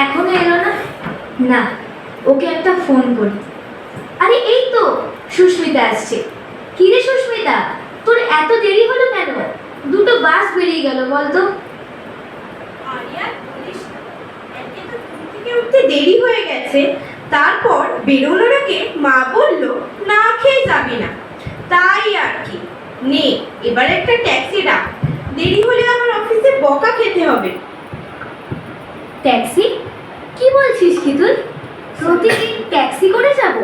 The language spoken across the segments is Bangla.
এখনও এলো না? না, ওকে একটা ফোন করি। আরে, এই তো, সুস্মিতা আসছে। কি রে সুস্মিতা, তোর এত দেরি হলো কেন? দুটো বাস বেরিয়ে গেল বলতো উঠতে দেরি হয়ে গেছে। তারপর বেরোনোর আগে মা বলল, না খেয়ে যাবি না। তাই আর কি। নে, এবার একটা ট্যাক্সি ডাক। দেরি হলে আমার অফিসে বকা খেতে হবে। ট্যাক্সি? কি বলছিস কি তুই? প্রতিদিন ট্যাক্সি করে যাব?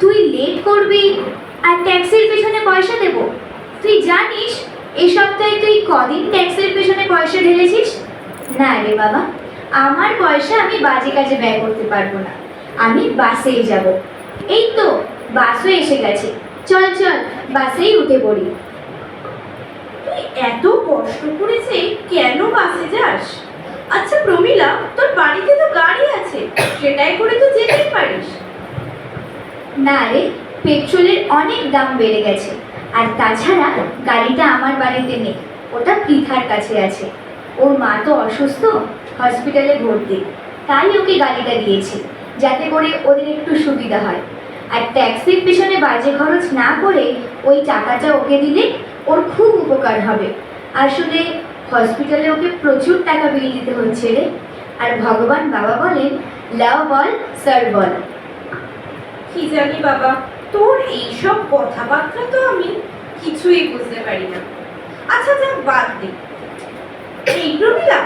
তুই লেট করবি আর ট্যাক্সির পেছনে পয়সা দেব। তুই জানিস এই সপ্তাহে তুই কদিন ট্যাক্সির পেছনে পয়সা ঢেলেছিস? না রে বাবা, আমার পয়সা আমি বাজে কাজে ব্যয় করতে পারব না। আমি বাসেই যাব। এই তো, বাসও এসে গেছে। চল চল, বাসেই উঠে পড়ি। তুই এত কষ্ট করেছে বাসে যাস আচ্ছা প্রমিলা তোর বাড়িতে তো গাড়ি আছে সেটাই করে তো যেতেই পারিস না রে পেট্রোলের অনেক দাম বেড়ে গেছে। আর তাছাড়া গাড়িটা আমার বাড়িতে নেই, ওটা পৃথার কাছে আছে। ওর মা তো অসুস্থ হসপিটালে ভর্তি। তাই ওকে গাড়িটা দিয়েছি, যাতে করে ওদের একটু সুবিধা হয়। আর ট্যাক্সির পেছনে বাজে খরচ না করে ওই টাকাটা ওকে দিলে ওর খুব উপকার হবে। আসলে হসপিটালে ওকে প্রচুর টাকা বিল দিতে হচ্ছে রে। আর ভগবান বাবা বলেন লাভ বল স্যার বল। কি জানি বাবা, তোর এইসব কথাবার্তা তো আমি কিছুই বুঝতে পারি না। আচ্ছা যাক বাদ দে। এই প্রমিলা,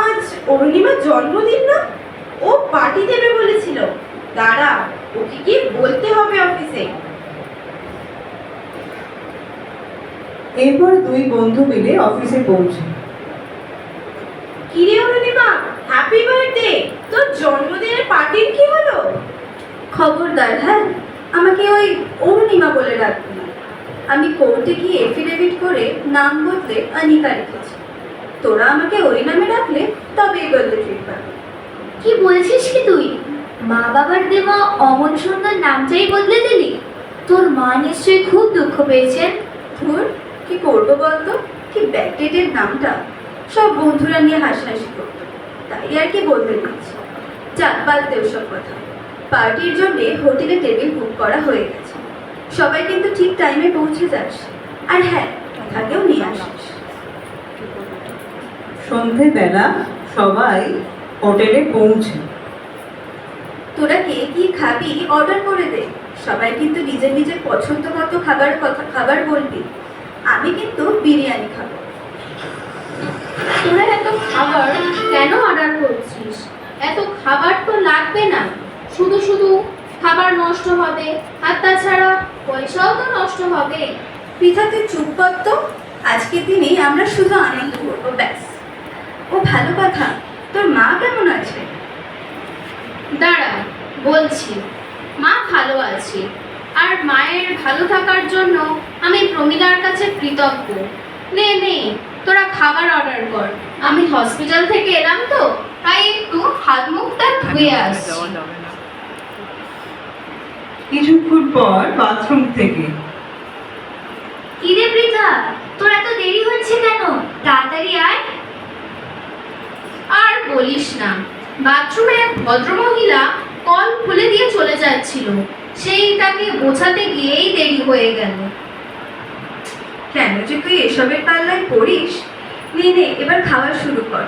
আজ অরুণিমার জন্মদিন না? ও পার্টি দেবে বলেছিল। দাঁড়া, ওকে কি বলতে হবে অফিসে এরপর দুই বন্ধু মিলে অফিসে পৌঁছে কিরে অরুণিমা হ্যাপি বার্থডে তোর জন্মদিনের পার্টির কি হলো খবরদার হ্যাঁ? আমাকে ওই অরুণিমা বলে রাখবি না। আমি কোর্টে গিয়ে এফিডেভিট করে নাম বদলে অনিকা রেখেছি। তোরা আমাকে ওই নামে ডাকলে তবেই বদলে ট্রিট পাবি। কি বলছিস কি তুই? মা বাবার দেওয়া অমন সুন্দর নামটাই বদলে দিলি? তোর মা নিশ্চয়ই খুব দুঃখ পেয়েছেন। ধুর কি করব বলতো? কি ব্যাকডেটের নামটা? সব বন্ধুরা নিয়ে হাসাহাসি করতো। তাই আর কি বলতে দিচ্ছি যাক বাদ দে ওসব কথা। পার্টির জন্য হোটেলে টেবিল বুক করা হয়ে গেছে। সবাই কিন্তু ঠিক টাইমে পৌঁছে যাস। আর হ্যাঁ তাকেও নিয়ে আসিস। সন্ধেবেলা সবাই হোটেলে পৌঁছে। তোরা কে কি খাবি অর্ডার করে দে। সবাই কিন্তু নিজের নিজের পছন্দ মতো খাবার কথা খাবার বলবি। আমি কিন্তু বিরিয়ানি খাব। তোরা এত খাবার কেন অর্ডার করছিস? এত খাবার তো লাগবে না। শুধু শুধু খাবার নষ্ট হবে আর তাছাড়া পয়সাও তো নষ্ট হবে। পিঠাতে চুপ কর তো আজকের দিনে আমরা শুধু আনন্দ করব ব্যাস। ও ভালো কথা তোর মা কেমন আছে? দাঁড়া বলছি মা ভালো আছে আর মায়ের ভালো থাকার জন্য আমি প্রমিলার কাছে কৃতজ্ঞ। নে নে তোরা খাবার অর্ডার কর। আমি হসপিটাল থেকে এলাম তো তাই একটু হাত মুখটা ধুয়ে আসছি। কিছুক্ষণ পর বাথরুম থেকে। কি রে পৃথা তোর এত দেরি হচ্ছে কেন? তাড়াতাড়ি আয়। আর বলিস না বাথরুমে এক ভদ্রমহিলা কল খুলে দিয়ে চলে যাচ্ছিল। সেই তাকে বোঝাতে গিয়েই দেরি হয়ে গেল। কেন যে তুই এসবের পাল্লায় পড়িস? নে নে এবার খাওয়া শুরু কর।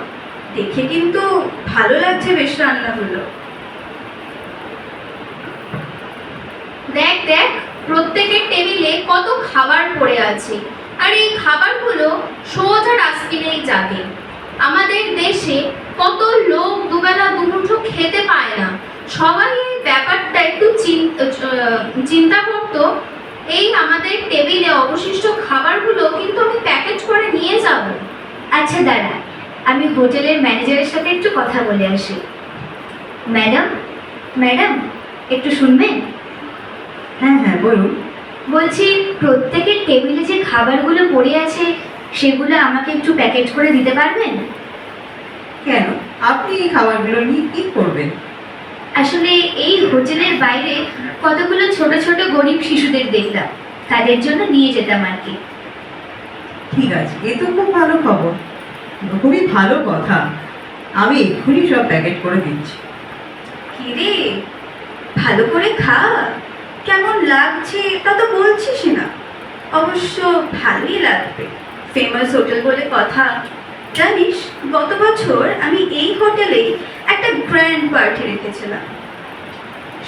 দেখে কিন্তু ভালো লাগছে বেশ রান্নাগুলো। দেখ দেখ, প্রত্যেকের টেবিলে কত খাবার পড়ে আছে। আর এই খাবারগুলো সোজা ডাস্টবিনেই যাবে। আমাদের দেশে কত লোক দুবেলা দুমুঠো খেতে পায় না। সবাই এই ব্যাপারটা একটু চিন- চিন্তা করতো। এই আমাদের টেবিলে অবশিষ্ট খাবারগুলো কিন্তু আমি প্যাকেজ করে নিয়ে যাব। আচ্ছা দাঁড়া আমি হোটেলের ম্যানেজারের সাথে একটু কথা বলে আসি। ম্যাডাম ম্যাডাম, একটু শুনবেন? হ্যাঁ হ্যাঁ বলুন। বলছি প্রত্যেকের টেবিলে যে খাবারগুলো পড়ে আছে সেগুলো আমাকে একটু প্যাকেট করে দিতে পারবেন? কেন? আপনি এই খাবারগুলো নিয়ে কী করবেন? আসলে এই হোটেলের বাইরে কতগুলো ছোট ছোট গরিব শিশুদের দেখলাম। তাদের জন্য নিয়ে যেতাম আর কি। ঠিক আছে এ তো খুব ভালো খবর। খুবই ভালো কথা। আমি এক্ষুনি সব প্যাকেট করে দিচ্ছি। কিরে ভালো করে খা। কেমন লাগছে তা তো বলছিস না। অবশ্য ভালোই লাগবে। ফেমাস হোটেল বলে কথা। জানিস গত বছর আমি এই হোটেলেই একটা গ্র্যান্ড পার্টি রেখেছিলাম।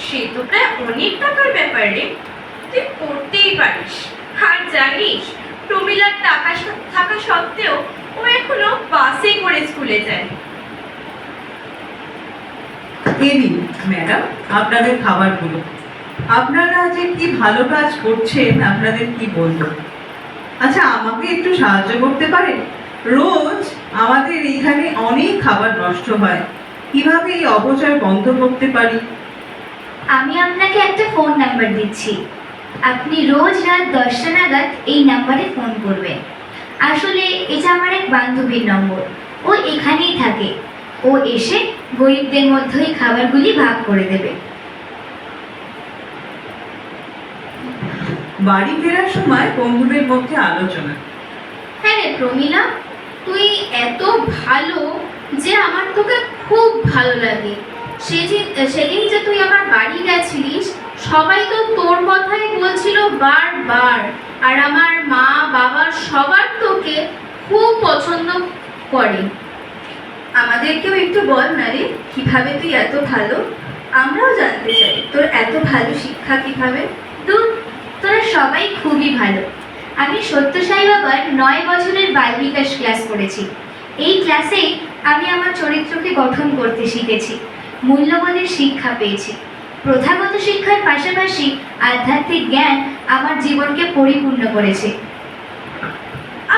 সে তো প্রায় অনেক টাকার ব্যাপারে তুই করতেই পারিস। আর জানিস প্রমিলার টাকা থাকা সত্ত্বেও ও এখনও বাসে করে স্কুলে যায়। এই নিন ম্যাডাম আপনাদের খাবারগুলো। আপনারা যে কি ভালো কাজ করছেন, আপনাদের কি বলব? আচ্ছা আমাকে একটু সাহায্য করতে পারেন? রোজ আমাদের এখানে অনেক খাবার নষ্ট হয়। কীভাবে এই অপচয় বন্ধ করতে পারি? আমি আপনাকে একটা ফোন নাম্বার দিচ্ছি। আপনি রোজ রাত দশটা নাগাদ এই নাম্বারে ফোন করবেন। আসলে এটা আমার এক বান্ধবীর নম্বর ও এখানেই থাকে। ও এসে গরিবদের মধ্যে ওই খাবারগুলি ভাগ করে দেবে। বাড়ি ফেরার সময় বন্ধুদের মধ্যে আলোচনা। হ্যাঁ রে প্রমিলা তুই এত ভালো যে আমার তোকে খুব ভালো লাগে। সেদিন সেদিন যে তুই আমার বাড়ি গেছিলিস সবাই তো তোর কথাই বলছিল বারবার। আর আমার মা বাবা সবার তোকে খুব পছন্দ করে। আমাদেরকেও একটু বল না রে কীভাবে তুই এত ভালো? আমরাও জানতে চাই তোর এত ভালো শিক্ষা কীভাবে? দূর তোরা সবাই খুবই ভালো। আমি সত্যসাই বাবার নয় বছরের বাল বিকাশ ক্লাস করেছি। এই ক্লাসেই আমি আমার চরিত্রকে গঠন করতে শিখেছি মূল্যবোধের শিক্ষা পেয়েছি। প্রথাগত শিক্ষার পাশাপাশি আধ্যাত্মিক জ্ঞান আমার জীবনকে পরিপূর্ণ করেছে।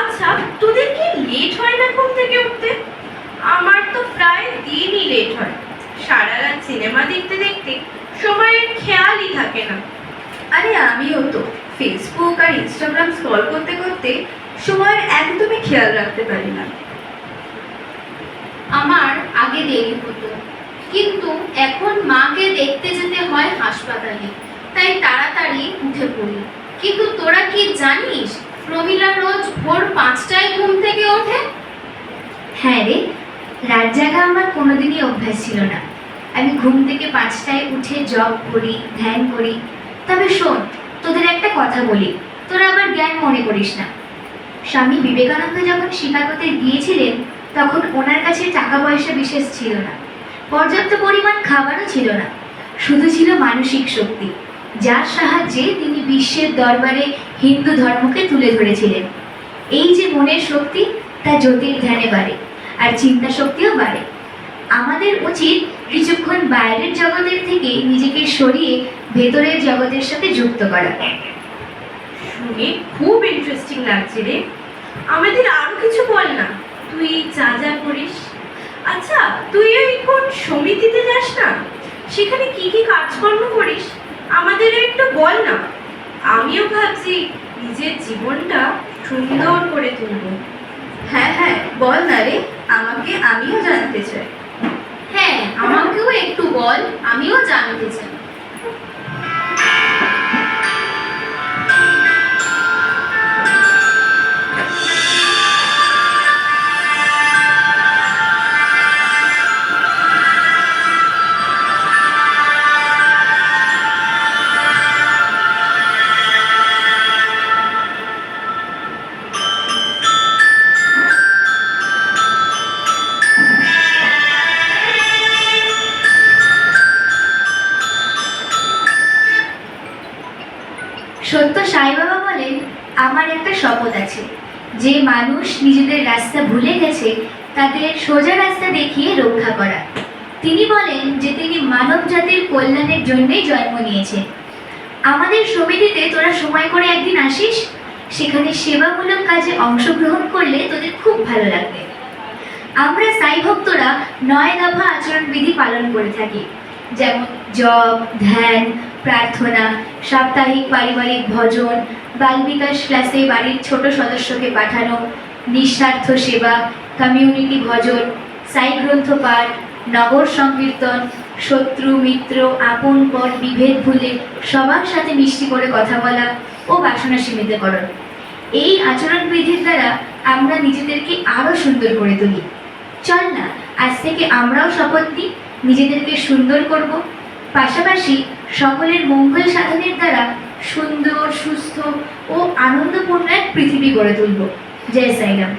আচ্ছা তোদের কি লেট হয় না ঘুম থেকে উঠতে? আমার তো প্রায় দিনই লেট হয়। সারা রাত সিনেমা দেখতে দেখতে সময়ের খেয়ালই থাকে না। আরে আমিও তো। ইনস্টাগ্রাম স্ক্রল করতে করতে সময়ের একদমই খেয়াল রাখতে পারি না। আমার আগে দেরি হতো কিন্তু এখন মাকে দেখতে যেতে হয় হাসপাতালে তাই তাড়াতাড়ি উঠে পড়ি। কিন্তু তোরা কি জানিস প্রমিলা রোজ ভোর পাঁচটায় ঘুম থেকে ওঠে? হ্যাঁ রে রাত জাগা আমার কোনোদিনই অভ্যাস ছিল না। আমি ঘুম থেকে পাঁচটায় উঠে জব করি ধ্যান করি। তবে শোন তোদের একটা কথা বলি। তোরা আবার জ্ঞান মনে করিস না। স্বামী বিবেকানন্দ যখন শিকাগোতে গিয়েছিলেন, তখন ওনার কাছে টাকা পয়সা বিশেষ ছিল না। পর্যাপ্ত পরিমাণ খাবারও ছিল না। শুধু ছিল মানসিক শক্তি, যার সাহায্যে তিনি বিশ্বের দরবারে হিন্দু ধর্মকে তুলে ধরেছিলেন। এই যে মনের শক্তি, তা জ্যোতির ধ্যানে বাড়ে, আর চিন্তা শক্তিও বাড়ে। আমাদের উচিত কিছুক্ষণ বাইরের জগতের থেকে নিজেকে সরিয়ে ভেতরের জগতের সাথে যুক্ত করা। শুনে খুব ইন্টারেস্টিং লাগছে রে। আমাদের আরও কিছু বল না। তুই যা যা করিস। আচ্ছা তুই ওই কোন সমিতিতে যাস না? সেখানে কি কি কাজকর্ম করিস? আমাদের একটু বল না। আমিও ভাবছি নিজের জীবনটা সুন্দর করে তুলব। হ্যাঁ হ্যাঁ বল না রে। আমাকে আমিও জানতে চাই। হ্যাঁ আমাকেও একটু বল। আমিও জানতে চাই। সত্য সাই বাবা বলেন, আমার একটা শপথ আছে। যে মানুষ নিজেদের রাস্তা ভুলে গেছে, তাদের সোজা রাস্তা দেখিয়ে রক্ষা করা। তিনি বলেন যে তিনি মানব জাতির কল্যাণের জন্যই জন্ম নিয়েছেন। আমাদের সমিতিতে তোরা সময় করে একদিন আসিস। সেখানে সেবামূলক কাজে অংশগ্রহণ করলে তোদের খুব ভালো লাগবে। আমরা সাই ভক্তরা নয় দফা আচরণবিধি পালন করে থাকি। যেমন জপ, ধ্যান, প্রার্থনা, সাপ্তাহিক পারিবারিক ভজন বাল বিকাশ ক্লাসে বাড়ির ছোট সদস্যকে পাঠানো, নিঃস্বার্থ সেবা কমিউনিটি ভজন, সাই গ্রন্থ পাঠ, নগর সংকীর্তন, শত্রু, মিত্র, আপন, পর, বিভেদ ভুলে সবার সাথে মিষ্টি করে কথা বলা ও বাসনা সীমিতকরণ এই আচরণবিধির দ্বারা আমরা নিজেদেরকে আরও সুন্দর করে তুলি। চল না, আজ থেকে আমরাও শপথ নিই, নিজেদেরকে সুন্দর করব। পাশাপাশি সকলের মঙ্গল সাধনের দ্বারা সুন্দর, সুস্থ ও আনন্দপূর্ণ এক পৃথিবী গড়ে তুলব জয় সাইরাম।